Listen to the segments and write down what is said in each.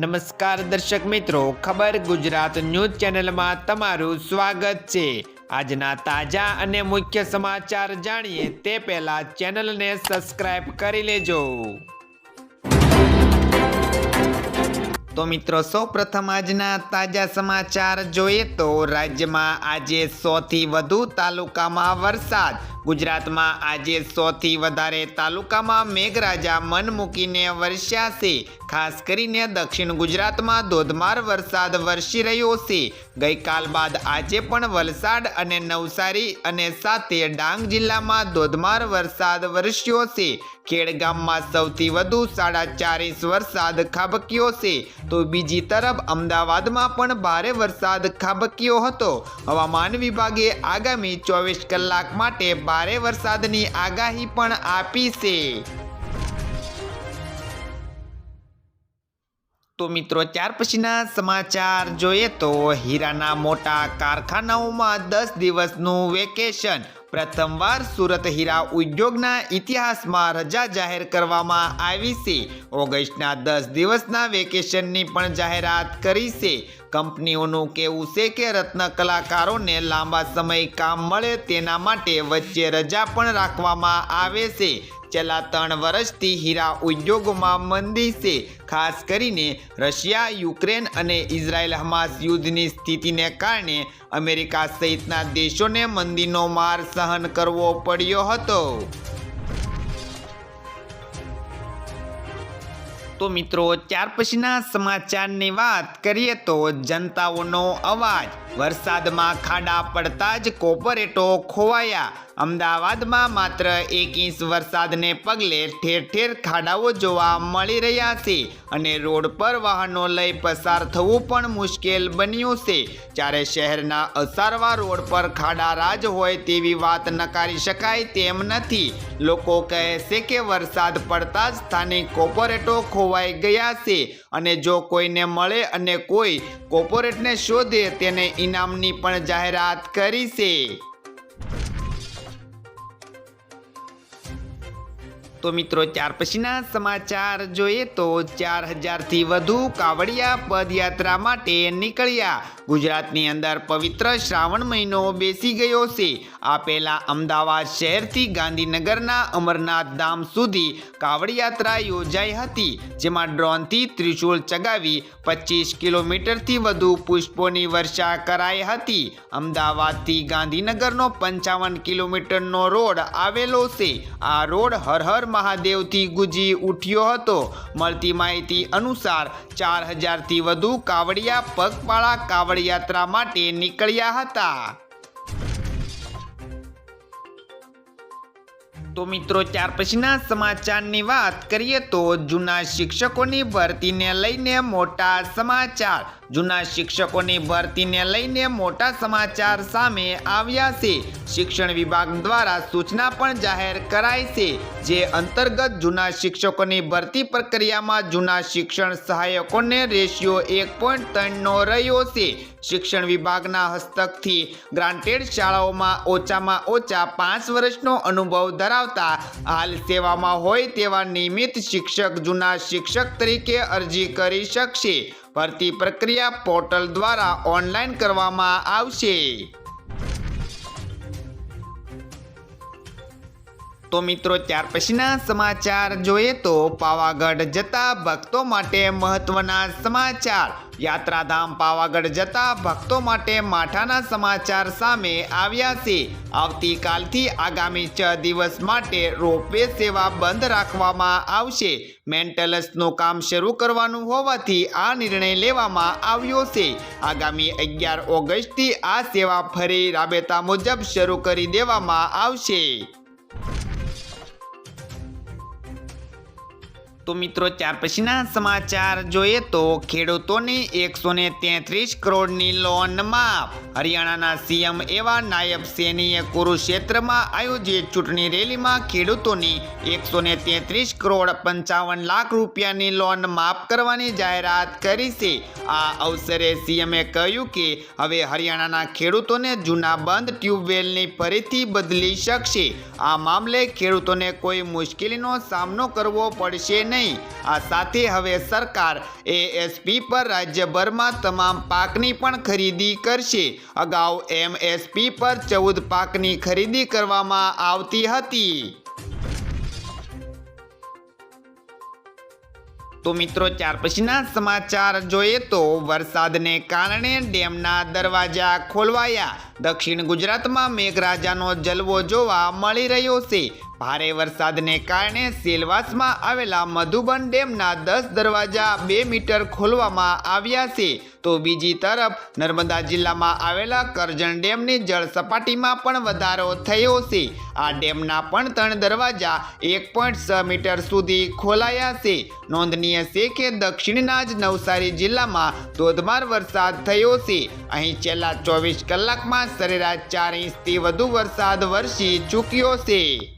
નમસ્કાર દર્શક મિત્રો, ખબર ગુજરાત ન્યૂઝ ચેનલમાં તમારું સ્વાગત છે. આજના તાજા અને મુખ્ય સમાચાર જાણીએ તે પહેલા ચેનલને સબસ્ક્રાઇબ કરી લેજો. તો મિત્રો સૌ પ્રથમ આજના તાજા સમાચાર જોઈએ તો રાજ્યમાં આજે સોથી વધુ તાલુકામાં વરસાદ ગુજરાતમાં આજે સોથી વધારે તાલુકામાં મેઘરાજા મન મૂકીને વરસ્યા છે. ખાસ કરીને દક્ષિણ ગુજરાતમાં ધોધમાર વરસાદ વરસી રહ્યો છે. ગઈકાલ બાદ આજે પણ વલસાડ અને નવસારી અને સાથે ડાંગ જિલ્લામાં ધોધમાર વરસાદ વરસ્યો છે. ખેડગામમાં સૌથી વધુ સાડા ચાર વરસાદ ખાબક્યો છે. તો બીજી તરફ અમદાવાદમાં પણ ભારે વરસાદ ખાબક્યો હતો. હવામાન વિભાગે આગામી ચોવીસ કલાક માટે ભારે વરસાદની આગાહી પણ આપી છે. તો મિત્રો, ત્યાર પછીના સમાચાર જોઈએ તો હીરાના મોટા કારખાનાઓમાં દસ દિવસનું વેકેશન પ્રથમવાર સુરત હીરા ઉદ્યોગના ઇતિહાસમાં રજા જાહેર કરવામાં આવી છે. ઓગસ્ટના દસ દિવસના વેકેશનની પણ જાહેરાત કરી છે. કંપનીઓનું કહેવું છે કે રત્ન કલાકારોને લાંબા સમય કામ મળે તેના માટે વચ્ચે રજા પણ રાખવામાં આવે છે. છેલ્લા ત્રણ વર્ષથી હીરા ઉદ્યોગોમાં મંદી છે. ખાસ કરીને રશિયા, યુક્રેન અને ઇઝરાયલ હમાસ યુદ્ધની સ્થિતિને કારણે અમેરિકા સહિતના દેશોને મંદીનો માર સહન કરવો પડ્યો હતો. તો મિત્રો, ત્યાર પછીના સમાચારની વાત કરીએ તો જનતાઓનો અવાજ. વરસાદમાં ખાડા પડતા જ કોપરેટો ખોવાયા. અમદાવાદમાં માત્ર એક ઇંચ વરસાદને પગલે ઠેર ઠેર ખાડાઓ જોવા મળી રહ્યા છે અને રોડ પર વાહનો લઈ પસાર થવું પણ મુશ્કેલ બન્યું છે. જ્યારે શહેરના અસારવા રોડ પર ખાડા રાજ હોય તેવી વાત નકારી શકાય તેમ નથી. લોકો કહે છે કે વરસાદ પડતા જ સ્થાનિક કોર્પોરેટો ખોવાઈ ગયા છે અને જો કોઈને મળે અને કોઈ કોર્પોરેટને શોધે તેને ઇનામની પણ જાહેરાત કરી છે. તો મિત્રો ચાર પછીના સમાચાર જોઈએ તો ચાર હજારથી વધુ કાવડિયા પદયાત્રા માટે નીકળ્યા. ગુજરાતની અંદર પવિત્ર શ્રાવણ મહિનો બેસી ગયો છે. આ પહેલા અમદાવાદ શહેરથી ગાંધીનગરના અમરનાથ ધામ સુધી કાવડિયાત્રા યોજાઈ હતી, જેમાં ડ્રોનથી ત્રિશુલ ચગાવી પચીસ કિલોમીટરથી વધુ પુષ્પોની વર્ષા કરાઈ હતી. અમદાવાદથી ગાંધીનગરનો પંચાવન કિલોમીટરનો રોડ આવેલો છે. આ રોડ હર હર મહાદેવથી ગુજી ઉઠ્યો હતો. મળતી માહિતી અનુસાર ચાર હજારથી વધુ કાવડિયા પગપાળા કાવડ યાત્રા માટે નીકળ્યા હતા. તો મિત્રો ત્યાર પછીના સમાચારની વાત કરીએ તો જૂના શિક્ષકોની ભરતીને લઈને મોટા સમાચાર. જૂના શિક્ષકોની ભરતીને લઈને મોટા સમાચાર સામે આવ્યા છે. શિક્ષણ વિભાગ દ્વારા સૂચના પણ જાહેર કરાઈ છે જે અંતર્ગત જૂના શિક્ષકોની ભરતી પ્રક્રિયામાં જૂના શિક્ષણ સહાયકોને રેશિયો એક પોઈન્ટ ત્રણનો રહ્યો છે. શિક્ષણ વિભાગના હસ્તકથી ગ્રાન્ટેડ શાળાઓમાં ઓછામાં ઓછા પાંચ વર્ષનો અનુભવ ધરાવતા હાલ સેવામાં હોય તેવા નિયમિત શિક્ષક જૂના શિક્ષક તરીકે અરજી કરી શકશે. ભરતી પ્રક્રિયા પોર્ટલ દ્વારા ઓનલાઈન કરવામાં આવશે. તો મિત્રો, ત્યાર પછીના સમાચાર જોઈએ તો પાવાગઢ જતા ભક્તો માટે મહત્વના સમાચાર. યાત્રાધામ પાવાગઢ જતા ભક્તો માટે માઠાના સમાચાર સામે આવ્યા છે. આવતીકાલથી આગામી છ દિવસ માટે રોપવે સેવા બંધ રાખવામાં આવશે. મેન્ટેનન્સનું કામ શરૂ કરવાનું હોવાથી આ નિર્ણય લેવામાં આવ્યો છે. આગામી અગિયાર ઓગસ્ટથી આ સેવા ફરી રાબેતા મુજબ શરૂ કરી દેવામાં આવશે. તો મિત્રો ત્યાર પછીના સમાચાર જોઈએ તો ખેડૂતોની એકસો ને તેત્રીસ કરોડની લોન માફ. હરિયાણાના સીએમ એવા નાયબ સેનીએ કુરુક્ષેત્રમાં આયોજિત ચૂંટણી રેલીમાં ખેડૂતોની એકસો ને તેત્રીસ કરોડ પંચાવન લાખ રૂપિયાની લોન માફ કરવાની જાહેરાત કરી છે. આ અવસરે સીએમએ કહ્યું કે, હવે હરિયાણાના ખેડૂતોને જૂના બંધ ટ્યુબવેલની ફરીથી બદલી શકશે. આ મામલે ખેડૂતોને કોઈ મુશ્કેલીનો સામનો કરવો પડશે નહીં. નહીં. આ સાથે હવે સરકાર એએસપી પર રાજ્યભરમાં તમામ પાકની પણ ખરીદી કરશે. અગાઉ એમએસપી પર ચૌદ પાકની ખરીદી કરવામાં આવતી હતી. તો મિત્રો, ચાર પછીના સમાચાર જોઈએ તો વરસાદને કારણે ડેમના દરવાજા ખોલવાયા. દક્ષિણ ગુજરાતમાં મેઘરાજાનો જલવો જોવા મળી રહ્યો છે. ભારે વરસાદને કારણે સેલવાસમાં આવેલા મધુબન ડેમના દસ દરવાજા બે મીટર ખોલવામાં આવ્યા છે. તો બીજી તરફ, નર્મદા જિલ્લામાં આવેલા કરજણ ડેમની જળ સપાટીમાં પણ વધારો થયો છે. આ ડેમના પણ ત્રણ દરવાજા એક પોઈન્ટ છ મીટર સુધી ખોલાયા છે. નોંધનીય છે કે દક્ષિણના જ નવસારી જિલ્લામાં ધોધમાર વરસાદ થયો છે. અહીં છેલ્લા ચોવીસ કલાકમાં સરેરાશ ચાર ઇંચથી વધુ વરસાદ વરસી ચૂક્યો છે.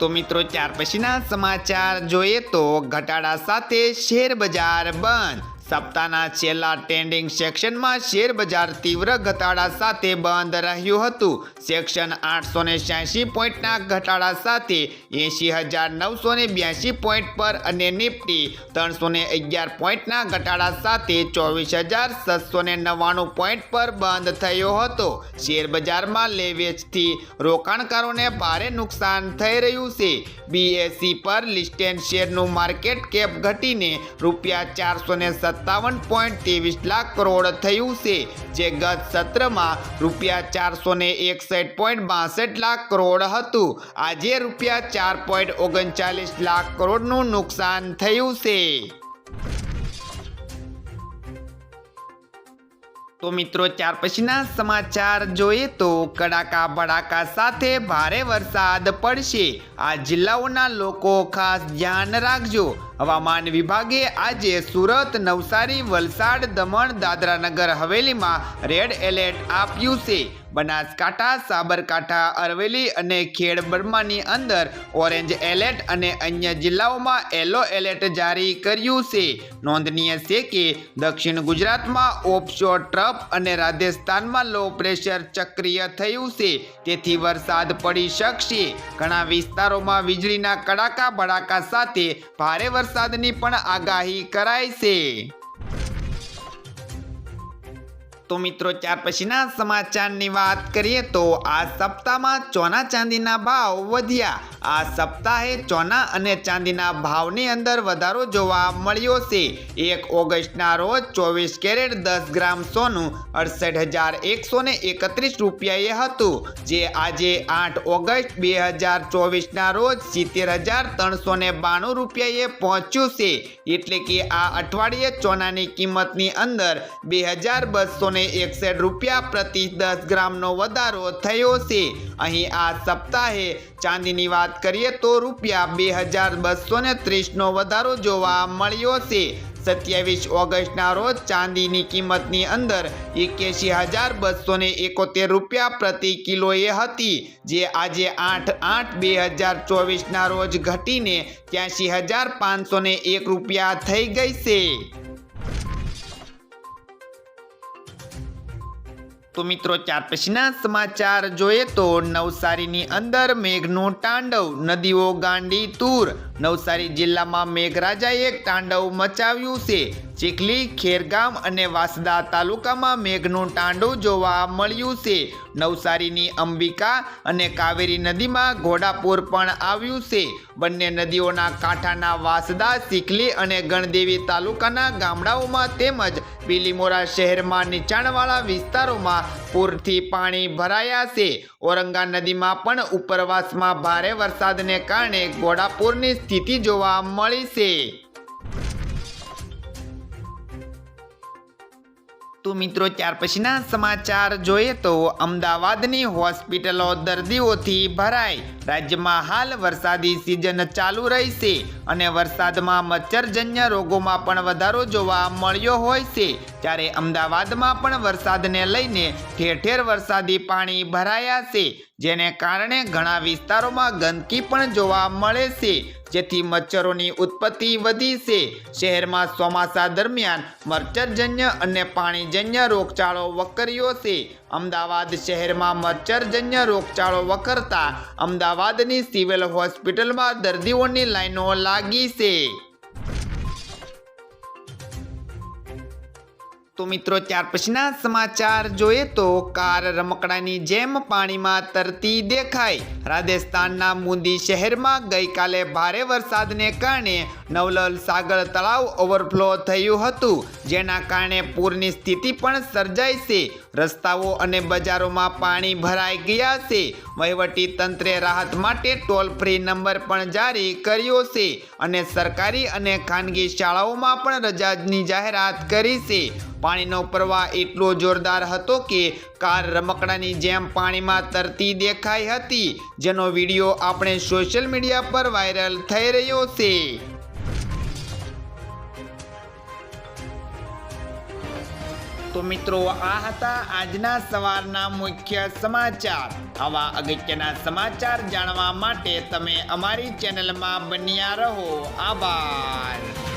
તો મિત્રો ચાર પછીના સમાચાર જોઈએ તો ઘટાડા સાથે શેર બજાર બંધ. સપ્તાહના છેલ્લા ટ્રેન્ડિંગ સેક્શનમાં શેર બજાર તીવ્ર ઘટાડા સાથે બંધ રહ્યું હતું. સેક્શન આઠસો ને છ્યાસી પોઈન્ટના ઘટાડા સાથે એંશી હજાર નવસો ને બ્યાસી પોઈન્ટ પર અને નિફ્ટી ત્રણસો ને અગિયાર પોઈન્ટના ઘટાડા સાથે ચોવીસ હજાર સાતસો ને નવ્વાણું પોઈન્ટ પર બંધ થયો હતો. શેર બજારમાં લેવેચથી રોકાણકારોને ભારે નુકસાન થઈ રહ્યું છે. બીએસસી પર લિસ્ટેડ શેરનું માર્કેટ કેપ ઘટીને રૂપિયા ચારસો ને સત્તાવન પોઈન્ટ ત્રેવીસ લાખ કરોડ થયું છે, જે ગત સત્રમાં રૂપિયા ચારસો ને એકસઠ પોઈન્ટ બાસઠ લાખ કરોડ હતું. આજે રૂપિયા ચાર પોઈન્ટ ઓગણચાલીસ લાખ કરોડનું નુકસાન થયું છે. તો મિત્રો, ત્યાર પછીના સમાચાર જોઈએ તો કડાકા બડાકા સાથે ભારે વરસાદ પડશે. આ જિલ્લાઓના લોકો ખાસ ધ્યાન રાખજો. હવામાન વિભાગે આજે સુરત, નવસારી, વલસાડ, દમણ, દાદરાનગર, હવેલીમાં રેડ એલર્ટ આપ્યું છે. બનાસકાંઠા, સાબરકાંઠા અરવેલી અને ખેડ બર્માની અંદર ઓરેન્જ એલર્ટ અને અન્ય જિલ્લાઓમાં યલો એલર્ટ જારી કર્યું છે. નોંધનીય છે કે દક્ષિણ ગુજરાતમાં ઓફશોર ટ્રફ અને રાજસ્થાનમાં લો પ્રેશર ચક્રીય થયું છે. તેથી વરસાદ પડી શકશે. ઘણા વિસ્તારોમાં વીજળીના કડાકા, બડાકા સાથે ભારે વરસાદની પણ આગાહી કરાઈ છે. તો મિત્રો ત્યાર પછીના સમાચારની વાત કરીએ તો આ સપ્તાહમાં ચોના ચાંદીના ભાવ વધ્યા. આ સપ્તાહે ચોના અને ચાંદીના ભાવની અંદર વધારો જોવા મળ્યો છે. એક ઓગસ્ટના રોજ ચોવીસ કેરેટ દસ ગ્રામ સોનું અડસઠ હજાર એકસો ને એકત્રીસ રૂપિયાએ હતું, જે આજે આઠ ઓગસ્ટ બે હજાર ચોવીસના રોજ સિત્તેર હજાર ત્રણસો ને બાણું રૂપિયાએ પહોંચ્યું છે. એટલે કે આ અઠવાડિયે ચોનાની કિંમતની અંદર બે હજાર બસો ને એકસઠ રૂપિયા પ્રતિ દસ ગ્રામનો વધારો થયો છે. અહીં આ સપ્તાહે ચાંદીની વાત કરીએ તો રૂપિયા બે હજાર બસો ને ત્રીસનો વધારો જોવા મળ્યો છે. સત્યાવીસ ઓગસ્ટના રોજ ચાંદીની કિંમતની અંદર એક્યાસી હજાર બસો ને એકોતેર રૂપિયા પ્રતિ કિલોએ હતી. જે આજે આઠ આઠ બે હજાર ચોવીસના રોજ ઘટીને ત્યાંસી હજાર પાંચસો ને એક રૂપિયા થઈ ગઈ છે. તો મિત્રો, ચાર પછીના સમાચાર જોઈએ તો નવસારીની અંદર મેઘનું તાંડવ, નદીઓ ગાંડી તૂર. નવસારી જિલ્લામાં મેઘરાજાએ તાંડવ મચાવ્યું છે. ચીખલી, ખેરગામ અને વાસદા તાલુકામાં મેઘનું તાંડવ જોવા મળ્યું છે. નવસારીની અંબિકા અને કાવેરી નદીમાં ઘોડાપુર પણ આવ્યું છે. બંને નદીઓના કાંઠાના વાસદા ચીખલી અને ગણદેવી તાલુકાના ગામડાઓમાં તેમજ પીલીમોરા શહેરમાં નીચાણવાળા વિસ્તારોમાં પૂરથી પાણી ભરાયા છે. ઔરંગા નદીમાં પણ ઉપરવાસમાં ભારે વરસાદને કારણે ઘોડાપુરની સ્થિતિ જોવા મળી છે. તો મિત્રો, ત્યાર પછીના સમાચાર જોઈએ તો અમદાવાદની હોસ્પિટલો દર્દીઓથી ભરાય રાજ્યમાં હાલ વરસાદી સિઝન ચાલુ રહેશે અને વરસાદમાં મચ્છરજન્ય રોગોમાં પણ વધારો જોવા મળ્યો હોય છે. ત્યારે અમદાવાદમાં પણ વરસાદને લઈને ઠેર ઠેર વરસાદી પાણી ભરાયા છે. જેને કારણે ઘણા વિસ્તારોમાં ગંદકી પણ જોવા મળે છે. જેથી મચ્છરોની ઉત્પત્તિ વધી છે. શહેરમાં ચોમાસા દરમિયાન મચ્છરજન્ય અને પાણીજન્ય રોગચાળો વકર્યો છે. અમદાવાદ શહેરમાં મચ્છરજન્ય રોગચાળો વકરતા અમદાવાદની સિવિલ હોસ્પિટલમાં દર્દીઓની લાઈનો લાગી છે. તો મિત્રો, ત્યાર પછીના સમાચાર જોઈએ તો કાર રમકડાની જેમ પાણીમાં તરતી દેખાય રાજસ્થાનના મુંદી શહેરમાં ગઈકાલે ભારે વરસાદને કારણે નવલલ સાગર તળાવ ઓવરફ્લો થયું હતું, જેના કારણે પૂરની સ્થિતિ પણ સર્જાઈ છે. રસ્તાઓ અને બજારોમાં પાણી ભરાઈ ગયા છે. વહીવટી તંત્રે રાહત માટે ટોલ ફ્રી નંબર પણ જારી કર્યો છે અને સરકારી અને ખાનગી શાળાઓમાં પણ રજાની જાહેરાત કરી છે. પાણીનો પ્રવાહ એટલો જોરદાર હતો કે કાર રમકડાની જેમ પાણીમાં તરતી દેખાઈ હતી, જેનો વીડિયો આપણે સોશિયલ મીડિયા પર વાયરલ થઈ રહ્યો છે. તો મિત્રો, આ હતા આજના સવારના મુખ્ય સમાચાર. આવા અગત્યના સમાચાર જાણવા માટે તમે અમારી ચેનલમાં બન્યા રહો. આભાર.